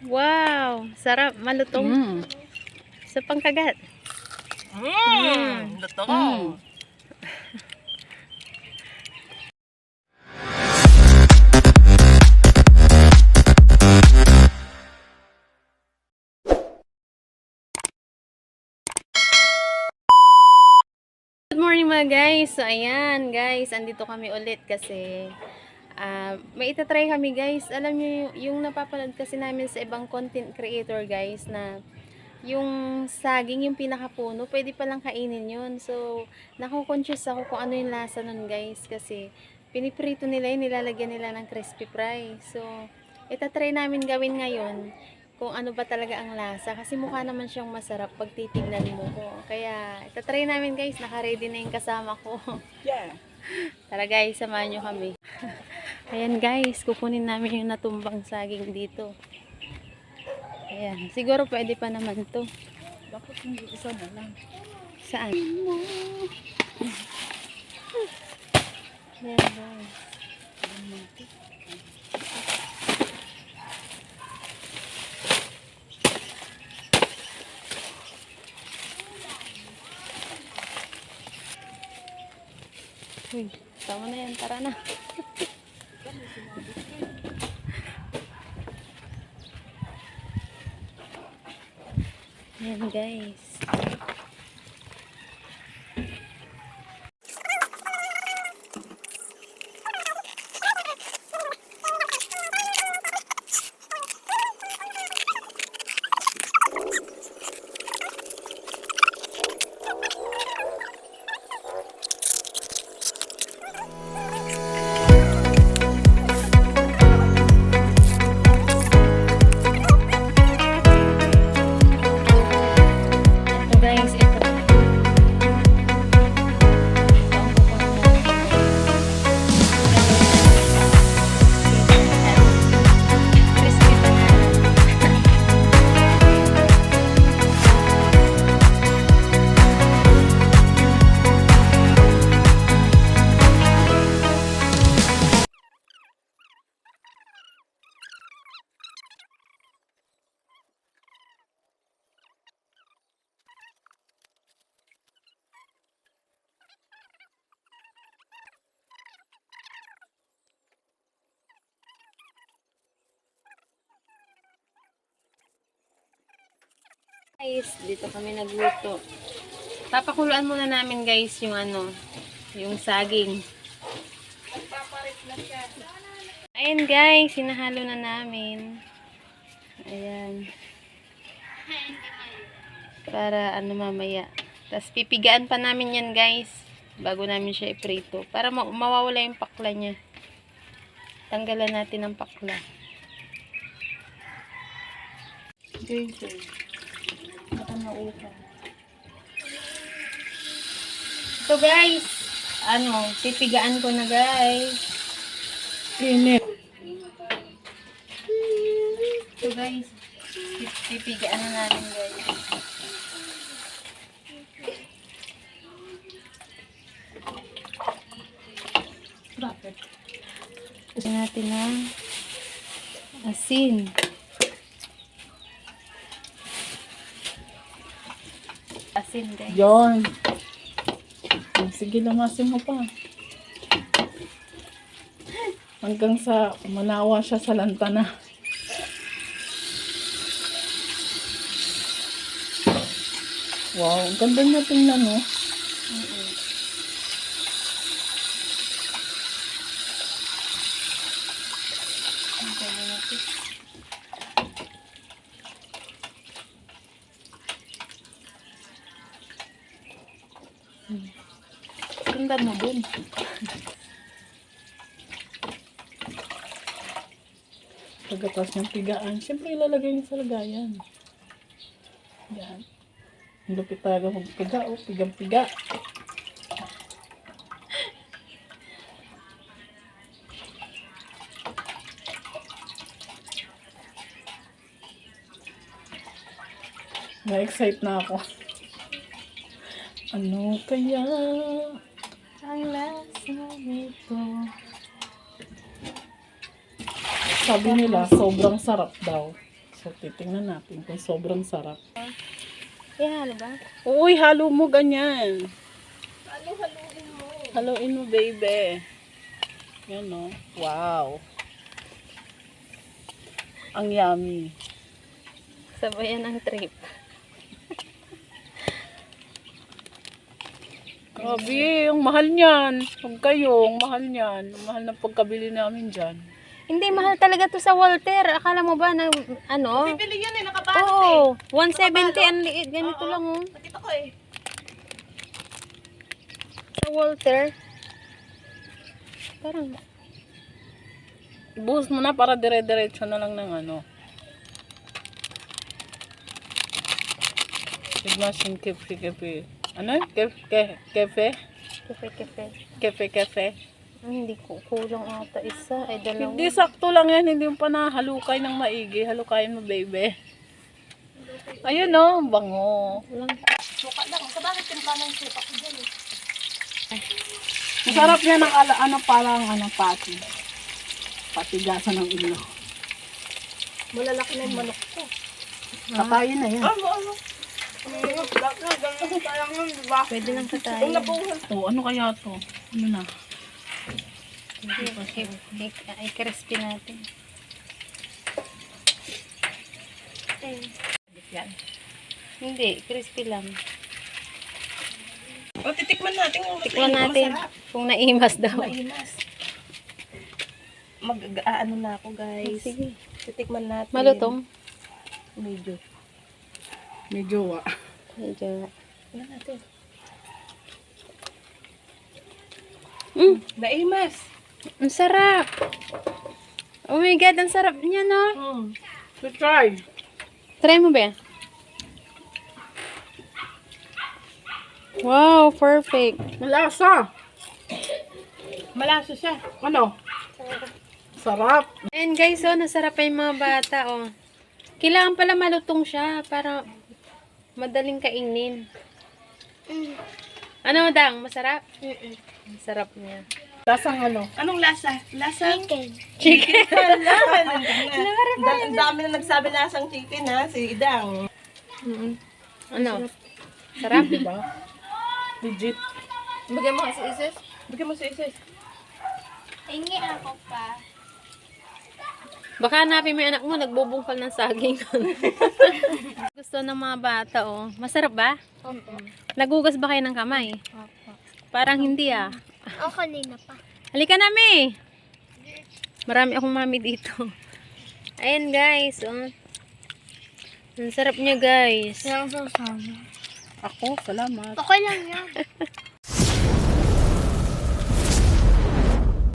Wow, sarap, malutong. Mm. Sa pangkagat. Mmm! Luto ko. Mm. Good morning mga guys. So ayan guys, andito kami ulit kasi ah, may itatry kami guys. Alam niyo yung, napapanood kasi namin sa ibang content creator guys na yung saging, yung pinakapuno, pwede palang kainin yun. So, nakukonfuse ako kung ano yung lasa nun guys kasi piniprito nila yun, nilalagyan nila ng crispy fry. So, itatry namin gawin ngayon kung ano ba talaga ang lasa kasi mukha naman siyang masarap pag titignan mo ko. Kaya, itatry namin guys, naka-ready na yung kasama ko. Yeah. Tara guys, samahan nyo kami. Ayan guys, kukunin namin yung natumbang saging dito. Ayan, siguro pwede pa naman to. Dapat hindi isa na lang. Saan? Ayan guys. Uy, tama na yan. Tara na. Ayan guys. Guys, dito kami nagluto. Papakuluan muna namin guys yung ano, yung saging. Ayan guys, sinahalo na namin. Ayan. Para ano mamaya. Tapos pipigaan pa namin yan guys. Bago namin siya iprito. Para ma- mawawala yung pakla niya. Tanggalan natin ang pakla. Guys, eh. Maupa. So guys, ano, pipigaan ko na guys. Init. So guys, pip- pipigaan na namin guys. Bakit? Gusto natin ng asin. Asin guys. Yon. Sige, lamasin mo pa. Hanggang sa manawa siya sa lantana. Wow, ang ganda niya tingnan, no? Pwede Tingnan mo dun. Pagkatas niyang pigaan, siyempre ilalagay niya sa lagayan. Yan. Ang lupit talaga magpiga, oh, pigang-piga. Na-excite na ako. Ano kaya? Ang lasa nito. Sabi nila, sobrang sarap daw. So, titingnan natin kung sobrang sarap. Kaya halo ba? Uy, halo mo ganyan. Haluin mo, baby. Yan, no? Wow. Ang yummy. Sabayan ang trip. Grabe, ang mahal niyan. Huwag kayo, ang mahal niyan. Ang mahal ng pagkabili namin dyan. Hindi, mahal talaga to sa Walter. Akala mo ba na, ano? Pili yan eh, nakabalot eh. Oo, 170 ang liit. Ganito lang, oh. Nakita ko eh. Sa Walter. Parang, Buhos mo na para dire-diretso na lang ng ano. Signasin kefe kefe. Ano? Kefe kefe? kefe-kefe. Kefe kefe. Ay, hindi ko kulang ata isa. Ay, dalawa. Hindi sakto lang yan, hindi mo pa nahalukay ng maigi. Halukayin mo, baby. Ayun no, bango. Walang Suka lang. Sa bakit timpla ng suka ko dyan eh. Masarap yan ang ala, ano parang ano pati. Patigasan ng ulo. Malalaki na yung manok ko. Kakain na yan. Ano, ano? Pwede lang sa Kung nabuhan. Oh, ano kaya to? Ano na? Ay, crispy natin. Yan. Hindi, crispy lang. O, titikman natin kung Tikman natin kung naimas daw. Mainas. Mag, ah, na ako guys. Sige. Titikman natin. Malutong. Medyo. May jowa. Medyo. Tingnan natin. Mm, Naimas. ang sarap. Oh my God, ang sarap niya, no? Hmm. So try. Try mo ba? Wow, perfect. Malasa. Malasa siya. Ano? Sarap. And guys, oh, nasarap pa yung mga bata, oh. Kailangan pala malutong siya para madaling kainin. Ano, Dang? Masarap? Ang sarap niya. Lasang ano? Anong lasa? Lasa? Chicken. Chicken. Ang dami na nagsabi lasang chicken ha, si Idang. ano? Sarap? Diba? Legit. Bigyan mo si Isis. Bigyan mo si Isis. Baka hanapin mo yung anak mo, nagbubungkal ng saging. Gusto ng mga bata, oh. Masarap ba? Nagugas ba kayo ng kamay? Parang hindi, ah. Ako kanina pa. Halika na, Mi! Marami akong mami dito. Ayan, guys, oh. Ang sarap niya, guys. Sasama. Ako, salamat. Okay lang yan.